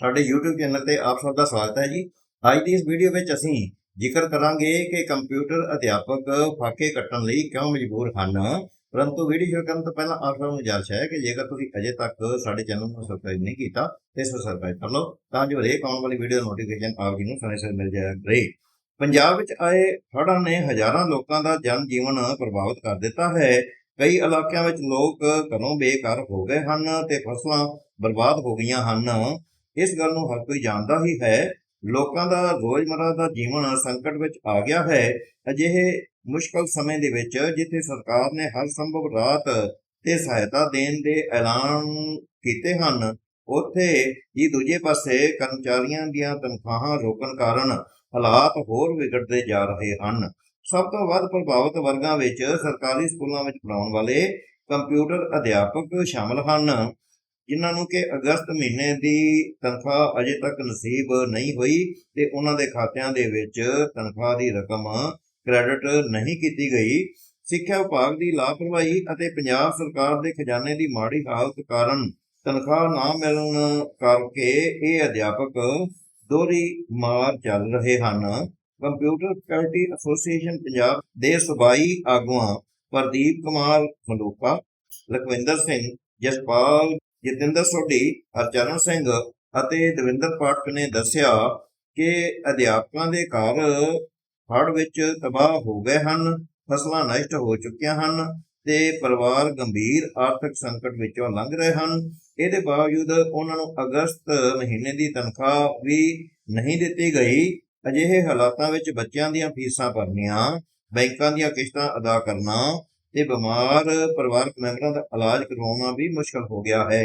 ਸਾਡੇ YouTube channel ਤੇ ਆਪ ਸਭ ਦਾ ਸਵਾਗਤ ਹੈ ਜੀ। ਅੱਜ ਦੀ ਇਸ ਵੀਡੀਓ ਵਿੱਚ ਅਸੀਂ ਜ਼ਿਕਰ ਕਰਾਂਗੇ ਕਿ ਕੰਪਿਊਟਰ ਅਧਿਆਪਕ ਫਾਕੇ ਕੱਟਣ ਲਈ ਕਿਉਂ ਮਜਬੂਰ ਹਨ। ਪਰੰਤੂ ਵੀਡੀਓ ਸ਼ੁਰੂ ਕਰਨ ਤੋਂ ਪਹਿਲਾਂ ਆਪ ਸਭ ਨੂੰ ਗੁਜ਼ਾਰਿਸ਼ ਹੈ ਕਿ ਜੇਕਰ ਤੁਸੀਂ ਅਜੇ ਤੱਕ ਸਾਡੇ ਚੈਨਲ ਨੂੰ ਸਬਸਕ੍ਰਾਈਬ ਨਹੀਂ ਕੀਤਾ, ਤੇ ਇਸ ਨੂੰ ਸਬਸਕ੍ਰਾਈਬ ਕਰ ਲਓ, ਤਾਂ ਜੋ ਹਰੇਕ ਆਉਣ ਵਾਲੀ ਵੀਡੀਓ ਦਾ ਨੋਟੀਫਿਕੇਸ਼ਨ ਆਪ ਜੀ ਨੂੰ ਸਮੇਂ ਸਿਰ ਮਿਲ ਜਾਇਆ ਕਰੇ। ਪੰਜਾਬ ਵਿੱਚ ਆਏ ਹੜ੍ਹਾਂ ਨੇ ਹਜ਼ਾਰਾਂ ਲੋਕਾਂ ਦਾ ਜਨ ਜੀਵਨ ਪ੍ਰਭਾਵਿਤ ਕਰ ਦਿੱਤਾ ਹੈ। ਕਈ ਇਲਾਕਿਆਂ ਵਿੱਚ ਲੋਕ ਘਰੋਂ ਬੇਕਾਰ ਹੋ ਗਏ ਹਨ ਤੇ ਫਸਲਾਂ ਬਰਬਾਦ ਹੋ ਗਈਆਂ ਹਨ। ਇਸ ਗੱਲ ਨੂੰ ਹਰ ਕੋਈ ਜਾਣਦਾ ਹੀ ਹੈ। ਲੋਕਾਂ ਦਾ ਰੋਜ਼ਮਰਰਾ ਦਾ ਜੀਵਨ ਸੰਕਟ ਵਿੱਚ ਆ ਗਿਆ ਹੈ। ਅਜਿਹੇ ਮੁਸ਼ਕਲ ਸਮੇਂ ਦੇ ਵਿੱਚ ਜਿੱਥੇ ਸਰਕਾਰ ਨੇ ਹਰ ਸੰਭਵ ਰਾਤ ਤੇ ਸਹਾਇਤਾ ਦੇਣ ਦੇ ਐਲਾਨ ਕੀਤੇ ਹਨ, ਉੱਥੇ ਹੀ ਦੂਜੇ ਪਾਸੇ ਕਰਮਚਾਰੀਆਂ ਦੀਆਂ ਤਨਖਾਹਾਂ ਰੋਕਣ ਕਾਰਨ ਹਾਲਾਤ ਹੋਰ ਵਿਗੜਦੇ ਜਾ ਰਹੇ ਹਨ। ਸਭ ਤੋਂ ਵੱਧ ਪ੍ਰਭਾਵਿਤ ਵਰਗਾਂ ਵਿੱਚ ਸਰਕਾਰੀ ਸਕੂਲਾਂ ਵਿੱਚ ਪੜਾਉਣ ਵਾਲੇ ਕੰਪਿਊਟਰ ਅਧਿਆਪਕ ਸ਼ਾਮਲ ਹਨ। ਜਿਨ੍ਹਾਂ ਨੂੰ ਕਿ ਅਗਸਤ ਮਹੀਨੇ ਦੀ ਤਨਖਾਹ ਅਜੇ ਤੱਕ ਨਸੀਬ ਨਹੀਂ ਹੋਈ ਤੇ ਉਹਨਾਂ ਦੇ ਖਾਤਿਆਂ ਦੇ ਵਿੱਚ ਤਨਖਾਹ ਦੀ ਰਕਮ ਕ੍ਰੈਡਿਟ ਨਹੀਂ ਕੀਤੀ ਗਈ। ਸਿੱਖਿਆ ਵਿਭਾਗ ਦੀ ਲਾਪਰਵਾਹੀ ਅਤੇ ਪੰਜਾਬ ਸਰਕਾਰ ਦੇ ਖਜ਼ਾਨੇ ਦੀ ਮਾੜੀ ਹਾਲਤ ਕਾਰਨ ਤਨਖਾਹ ਨਾ ਮਿਲਣ ਕਰਕੇ ਇਹ ਅਧਿਆਪਕ ਦੋਹਰੀ ਮਾਰ ਚੱਲ ਰਹੇ ਹਨ। ਕੰਪਿਊਟਰ ਫੈਕਲਟੀ ਐਸੋਸੀਏਸ਼ਨ ਪੰਜਾਬ ਦੇ ਸੂਬਾਈ ਆਗੂਆਂ ਪ੍ਰਦੀਪ ਕੁਮਾਰ ਮਲੂਕਾ ਲਖਵਿੰਦਰ ਸਿੰਘ, ਜਸਪਾਲ ਜਤਿੰਦਰ ਸੋਢੀ, ਹਰਚਰਨ ਸਿੰਘ ਅਤੇ ਦਵਿੰਦਰ ਪਾਠਕ ਨੇ ਦੱਸਿਆ ਕਿ ਅਧਿਆਪਕਾਂ ਦੇ ਘਰ ਹੜ੍ਹ ਵਿੱਚ ਤਬਾਹ ਹੋ ਗਏ ਹਨ, ਫਸਲਾਂ ਨਸ਼ਟ ਹੋ ਚੁੱਕੀਆਂ ਹਨ ਤੇ ਪਰਿਵਾਰ ਗੰਭੀਰ ਆਰਥਿਕ ਸੰਕਟ ਵਿੱਚੋਂ ਲੰਘ ਰਹੇ ਹਨ। ਇਹਦੇ ਬਾਵਜੂਦ ਉਹਨਾਂ ਨੂੰ ਅਗਸਤ ਮਹੀਨੇ ਦੀ ਤਨਖਾਹ ਵੀ ਨਹੀਂ ਦਿੱਤੀ ਗਈ। ਅਜਿਹੇ ਹਾਲਾਤਾਂ ਵਿੱਚ ਬੱਚਿਆਂ ਦੀਆਂ ਫੀਸਾਂ ਭਰਨੀਆਂ, ਬੈਂਕਾਂ ਦੀਆਂ ਕਿਸ਼ਤਾਂ ਅਦਾ ਕਰਨਾ ਤੇ ਬਿਮਾਰ ਪਰਿਵਾਰਕ ਮੈਂਬਰਾਂ ਦਾ ਇਲਾਜ ਕਰਵਾਉਣਾ ਵੀ ਮੁਸ਼ਕਲ ਹੋ ਗਿਆ ਹੈ।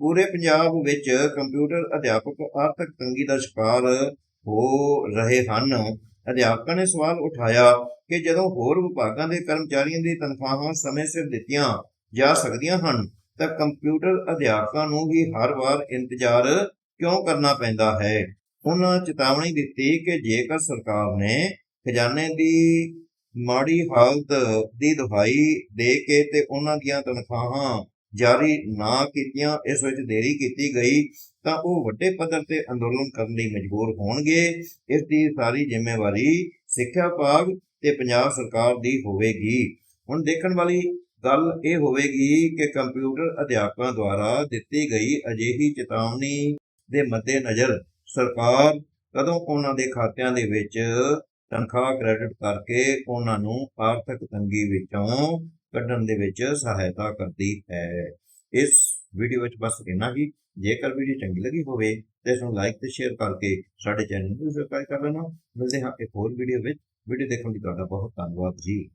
ਪੂਰੇ ਪੰਜਾਬ ਵਿੱਚ ਕੰਪਿਊਟਰ ਅਧਿਆਪਕ ਆਰਥਿਕ ਤੰਗੀ ਦਾ ਸ਼ਿਕਾਰ ਹੋ ਰਹੇ ਹਨ। ਅਧਿਆਪਕਾਂ ਨੇ ਸਵਾਲ ਉਠਾਇਆ ਕਿ ਜਦੋਂ ਹੋਰ ਵਿਭਾਗਾਂ ਦੇ ਕਰਮਚਾਰੀਆਂ ਦੀ ਤਨਖਾਹਾਂ ਸਮੇਂ ਸਿਰ ਦਿੱਤੀਆਂ ਜਾ ਸਕਦੀਆਂ ਹਨ, ਤਾਂ ਕੰਪਿਊਟਰ ਅਧਿਆਪਕਾਂ ਨੂੰ ਹੀ ਹਰ ਵਾਰ ਇੰਤਜ਼ਾਰ ਕਿਉਂ ਕਰਨਾ ਪੈਂਦਾ ਹੈ? ਉਹਨਾਂ ਚੇਤਾਵਨੀ ਦਿੱਤੀ ਕਿ ਜੇਕਰ ਸਰਕਾਰ ਨੇ ਖਜ਼ਾਨੇ ਦੀ ਮਾੜੀ ਹਾਲਤ ਦੀ ਦੁਹਾਈ ਦੇ ਕੇ ਤੇ ਉਹਨਾਂ ਦੀਆਂ ਤਨਖਾਹਾਂ ਜਾਰੀ ਨਾ ਕੀਤੀਆਂ, ਇਸ ਵਿੱਚ ਦੇਰੀ ਕੀਤੀ ਗਈ, ਤਾਂ ਉਹ ਵੱਡੇ ਪੱਧਰ ਤੇ ਅੰਦੋਲਨ ਕਰਨ ਲਈ ਮਜਬੂਰ ਹੋਣਗੇ। ਇਸ ਦੀ ਸਾਰੀ ਜ਼ਿੰਮੇਵਾਰੀ ਸਿੱਖਿਆ ਵਿਭਾਗ ਤੇ ਪੰਜਾਬ ਸਰਕਾਰ ਦੀ ਹੋਵੇਗੀ। ਹੁਣ ਦੇਖਣ ਵਾਲੀ ਗੱਲ ਇਹ ਹੋਵੇਗੀ ਕਿ ਕੰਪਿਊਟਰ ਅਧਿਆਪਕਾਂ ਦੁਆਰਾ ਦਿੱਤੀ ਗਈ ਅਜਿਹੀ ਚੇਤਾਵਨੀ ਦੇ ਮੱਦੇਨਜ਼ਰ ਸਰਕਾਰ ਕਦੋਂ ਉਹਨਾਂ ਦੇ ਖਾਤਿਆਂ ਦੇ ਵਿੱਚ ਤਨਖਾਹ ਕ੍ਰੈਡਿਟ ਕਰਕੇ ਉਹਨਾਂ ਨੂੰ ਆਰਥਿਕ ਤੰਗੀ ਵਿੱਚੋਂ ਕੱਢਣ ਦੇ ਵਿੱਚ ਸਹਾਇਤਾ ਕਰਦੀ ਹੈ। ਇਸ ਵੀਡੀਓ ਵਿੱਚ ਬਸ ਇੰਨਾ ਹੀ। ਜੇਕਰ ਵੀਡੀਓ ਚੰਗੀ ਲੱਗੀ ਹੋਵੇ ਤੇ ਇਸ ਨੂੰ ਲਾਈਕ ਤੇ ਸ਼ੇਅਰ ਕਰਕੇ ਸਾਡੇ ਚੈਨਲ ਨੂੰ ਸਬਸਕ੍ਰਾਈਬ ਕਰ ਲੈਣਾ। ਮਿਲਦੇ ਹਾਂ ਇੱਕ ਹੋਰ ਵੀਡੀਓ ਵਿੱਚ। ਵੀਡੀਓ ਦੇਖਣ ਲਈ ਤੁਹਾਡਾ ਬਹੁਤ ਧੰਨਵਾਦ ਜੀ।